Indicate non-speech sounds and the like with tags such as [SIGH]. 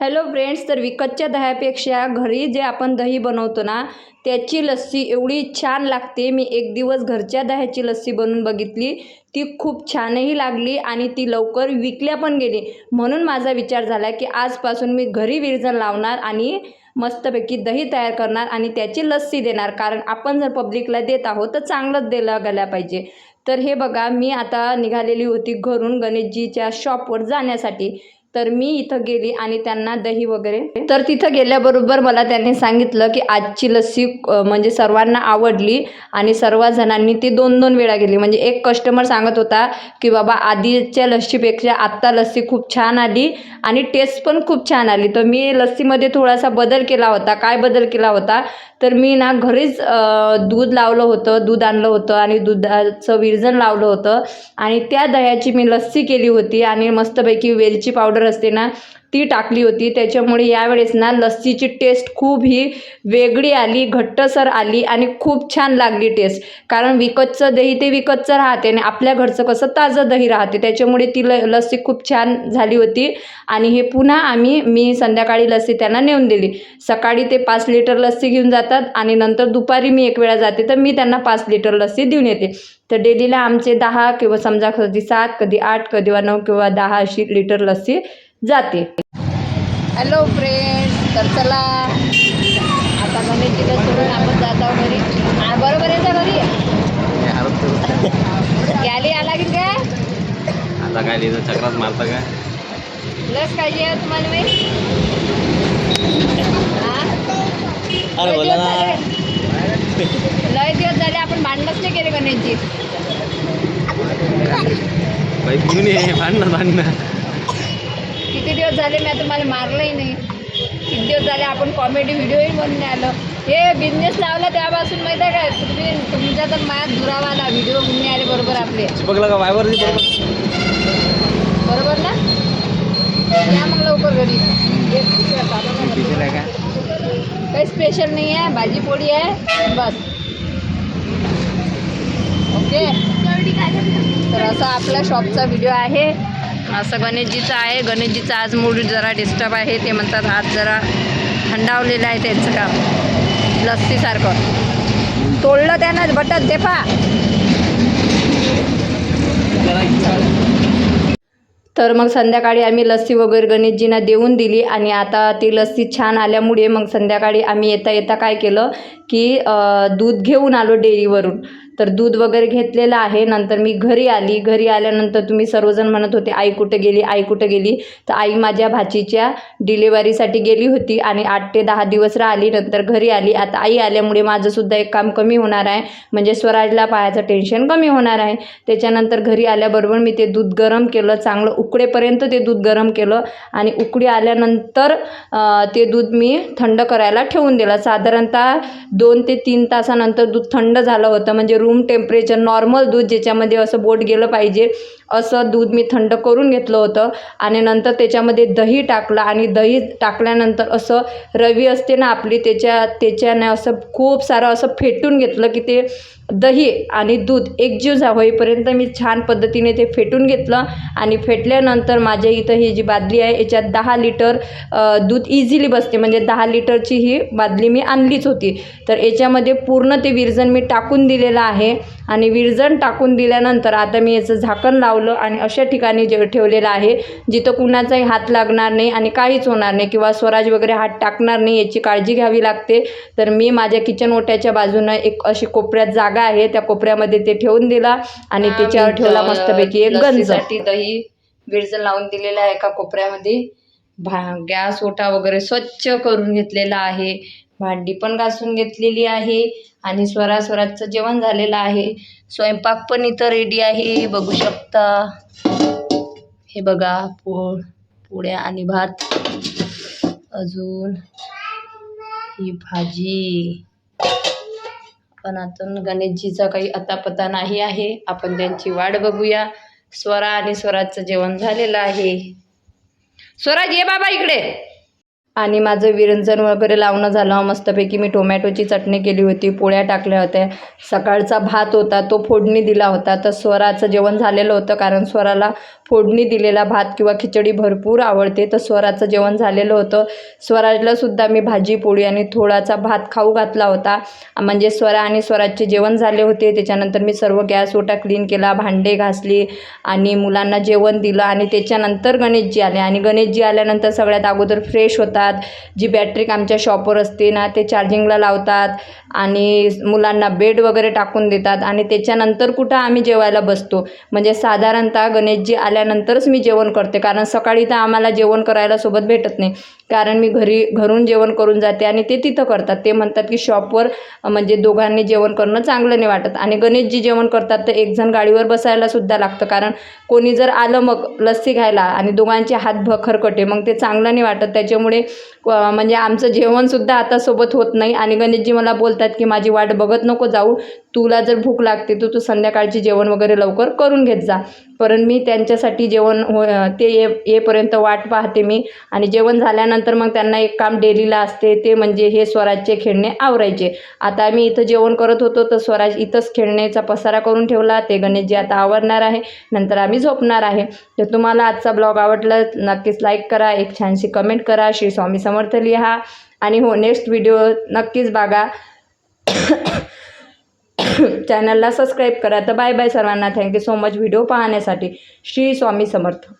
Hello friends तर विकतच्या दह्यापेक्षा घरी जे आपण दही बनवतो ना त्याची लस्सी एवढी छान लागते. मी एक दिवस घरच्या दह्याची लस्सी बनवून बघितली. ती खूप छानही लागली आणि ती लवकर विकल्या पण गेली. म्हणून माझा विचार झाला की आजपासून मी घरी विरजण लावणार आणि मस्तपैकी दही तयार करणार आणि त्याची लस्सी देणार. कारण आपण जर पब्लिकला देत आहोत तर चांगलंच दिलं गेल्या पाहिजे. तर हे बघा मी आता निघालेली होती घरून गणेशजीच्या शॉपवर जाण्यासाठी. तर मी इथं गेली आणि त्यांना दही वगैरे. तर तिथं गेल्याबरोबर मला त्यांनी सांगितलं की आजची लस्सी म्हणजे सर्वांना आवडली आणि सर्व जणांनी ती दोन दोन वेळा गेली. म्हणजे एक कस्टमर सांगत होता की बाबा आधीच्या लस्सीपेक्षा आत्ता लस्सी खूप छान आली आणि टेस्ट पण खूप छान आली. तर मी लस्सीमध्ये थोडासा बदल केला होता. काय बदल केला होता? तर मी ना घरीच दूध लावलं होतं दूध आणलं होतं आणि दुधाचं विरजन लावलं होतं आणि त्या दह्याची मी लस्सी केली होती आणि मस्तपैकी वेलची पावडर असते ना ती टाकली होती. त्याच्यामुळे यावेळेस ना लस्सीची टेस्ट खूप ही वेगळी आली घट्टसर आली आणि खूप छान लागली टेस्ट कारण विकतचं दही ते विकतचं राहते आणि आपल्या घरचं कसं ताजं दही राहते. त्याच्यामुळे ती ल लस्सी खूप छान झाली होती. आणि हे पुन्हा आम्ही मी संध्याकाळी लस्सी त्यांना नेऊन दिली. सकाळी ते पाच लिटर लस्सी घेऊन जातात आणि नंतर दुपारी मी एक वेळा जाते तर मी त्यांना पाच लिटर लस्सी देऊन येते. तर डेलीला आमचे दहा किंवा समजा कधी सात कधी आठ कधी नऊ किंवा दहा अशी लिटर लस्सी जाते. हॅलो फ्रेंड्स तर चला. आता गणेशजीला सोडून आपण जात आहोत घरी बरोबर आहे घरी? गॅली आला की काय? आता काय लिहिलं चक्रात मारता काय? लस काळजी आहे तुम्हाला? अरे लय बोला दिवस ना. झाले. लय दिवस झाले आपण भांडणच नाही केले गणेशजी. भांडणं भांडणं. किती दिवस झाले मी तुम्हाला मारलंही नाही. किती दिवस झाले आपण कॉमेडी व्हिडिओही नाही आलं. हे बिझनेस लावला त्यापासून माहिती आहे काय तुम्ही तुमच्या तर मायात दुरावा आला. व्हिडिओ नाही आले बरोबर आपले. चिपकलं का? बरोबर. बरोबर ना? या मग लवकर घरी. काही स्पेशल नाही आहे. भाजी पोळी आहे. बस. ओके. तर असा आपला शॉपचा व्हिडिओ आहे. असं गणेशजीचं आहे. गणेशजीचा आज मूड जरा डिस्टर्ब आहे. ते म्हणतात हात जरा थंडावलेलं आहे त्यांचं काम. लस्सीसारखं तोडलं त्यानं बटन ते पा तर मग संध्याकाळी आम्ही लस्सी वगैरे गणेशजींना देऊन दिली आणि आता ती लस्सी छान आल्यामुळे मग संध्याकाळी आम्ही येता येता काय केलं की दूध घेऊन आलो डेअरीवरून. तर दूध वगैरे घेतलेलं आहे. नंतर मी घरी आली. घरी आल्यानंतर तुम्ही सर्वजण म्हणत होते आई कुठे गेली? आई कुठे गेली? तर आई माझ्या भाचीच्या डिलेवरीसाठी गेली होती आणि आठ ते दहा दिवस राहिली. नंतर घरी आली. आता आई आल्यामुळे माझंसुद्धा एक काम कमी होणार आहे. म्हणजे स्वराजला पाहायचं टेन्शन कमी होणार आहे. त्याच्यानंतर घरी आल्याबरोबर मी ते दूध गरम केलं. चांगलं उकडेपर्यंत ते दूध गरम केलं आणि उकडी आल्यानंतर ते दूध मी थंड करायला ठेवून दिलं. साधारणतः दोन ते तीन तासानंतर दूध थंड झालं होतं. म्हणजे रूम रूम टेम्परेचर नॉर्मल दूध ज्याच्यामध्ये असं बोट गेलं पाहिजे असं दूध मी थंड करून घेतलं होतं आणि नंतर त्याच्यामध्ये दही टाकलं आणि दही टाकल्यानंतर असं रवी असते ना आपली त्याच्या त्याच्याने असं खूप सारं असं फेटून घेतलं की ते दही आणि दूध एकजीव झा होईपर्यंत मी छान पद्धतीने ते फेटून घेतलं आणि फेटल्यानंतर माझ्या इथं ही जी बादली आहे याच्यात दहा लिटर दूध इझिली बसते. म्हणजे दहा लिटरची ही बादली मी आणलीच होती. तर याच्यामध्ये पूर्ण ते विरजण मी टाकून दिलेलं आहे आणि विरजण टाकून दिल्यानंतर आता मी याचं झाकण लावलं आणि अशा ठिकाणी जे ठेवलेलं आहे जिथं कुणाचाही हात लागणार नाही आणि काहीच होणार नाही किंवा स्वराज वगैरे हात टाकणार नाही याची काळजी घ्यावी लागते. तर मी माझ्या किचन ओट्याच्या बाजूनं एक अशी कोपऱ्यात जागा आहे त्या कोपऱ्यामध्ये ते ठेवून दिला आणि त्याच्यावर ठेवला मस्तपैकी एक गंज. दही विरजण लावून दिलेलं आहे एका कोपऱ्यामध्ये. भा गॅस ओटा वगैरे स्वच्छ करून घेतलेला आहे. भांडी पण घासून घेतलेली आहे आणि स्वरा स्वराजचं जेवण झालेलं आहे. स्वयंपाक पण इथं रेडी आहे बघू शकता. हे बघा पोळ पोळ्या आणि भात. अजून ही भाजी. पण आता गणेशजीचा काही अतापता नाही आहे. आपण त्यांची वाट बघूया. स्वरा आणि स्वराजचं जेवण झालेलं आहे. स्वराज ये बाबा इकडे. आणि माझं विरंजन वगैरे लावणं झालं. मस्तपैकी मी टोमॅटोची चटणी केली होती पोळ्या टाकल्या होत्या. सकाळचा भात होता तो फोडणी दिला होता. तर स्वराचं जेवण झालेलं होतं कारण स्वराला फोडणी दिलेला भात किंवा खिचडी भरपूर आवडते. तर स्वराचं जेवण झालेलं होतं. स्वराजलासुद्धा मी भाजी पोळी आणि थोडासा भात खाऊ घातला होता. म्हणजे स्वरा आणि स्वराजचे जेवण झाले होते. त्याच्यानंतर मी सर्व गॅस ओटा क्लीन केला भांडे घासली आणि मुलांना जेवण दिलं. आणि त्याच्यानंतर गणेशजी आले. आणि गणेशजी आल्यानंतर सगळ्यात अगोदर फ्रेश होता. लावतात जी बॅटरी आमच्या शॉपवर असते ना ते चार्जिंगला लावतात आणि मुलांना बेड वगैरे टाकून देतात आणि त्याच्यानंतर कुठं आम्ही जेवायला बसतो. म्हणजे साधारणतः गणेशजी आल्यानंतरच मी जेवण करते कारण सकाळी तर आम्हाला जेवण करायला सोबत भेटत नाही. कारण मी घरी घरून जेवण करून जाते आणि ते तिथं करतात. ते म्हणतात की शॉपवर म्हणजे दोघांनी जेवण करणं चांगलं नाही वाटत. आणि गणेशजी जेवण करतात तर एक जण गाडीवर बसायला सुद्धा लागतं कारण कोणी जर आलं मग लस्सी घ्यायला आणि दोघांचे हात भखरकटे मग ते चांगलं नाही वाटत. त्याच्यामुळे म्हणजे आमचं जेवणसुद्धा आता सोबत होत नाही. आणि गणेशजी मला बोलतात की माझी वाट बघत नको जाऊ. तुला जर भूक लागते तर तू संध्याकाळची जेवण वगैरे लवकर करून घेत जा. कारण मी त्यांच्यासाठी जेवण हो ते ये येपर्यंत वाट पाहते मी. आणि जेवण झाल्यानंतर मग त्यांना एक काम डेलीला असते ते म्हणजे हे स्वराजचे खेळणे आवरायचे. आता आम्ही इथं जेवण करत होतो तर स्वराज इथंच खेळण्याचा पसारा करून ठेवला. ते गणेशजी आता आवरणार आहे नंतर आम्ही झोपणार आहे. तर तुम्हाला आजचा ब्लॉग आवडला नक्कीच लाईक करा एक छानशी कमेंट करा श्री स्वामी समर्थ लिहा. आणि हो नेक्स्ट व्हिडिओ नक्कीच बघा. [COUGHS] चॅनलला सबस्क्राईब करा. तर बाय बाय सर्वांना. Thank you so much video पाहण्यासाठी श्री स्वामी समर्थ.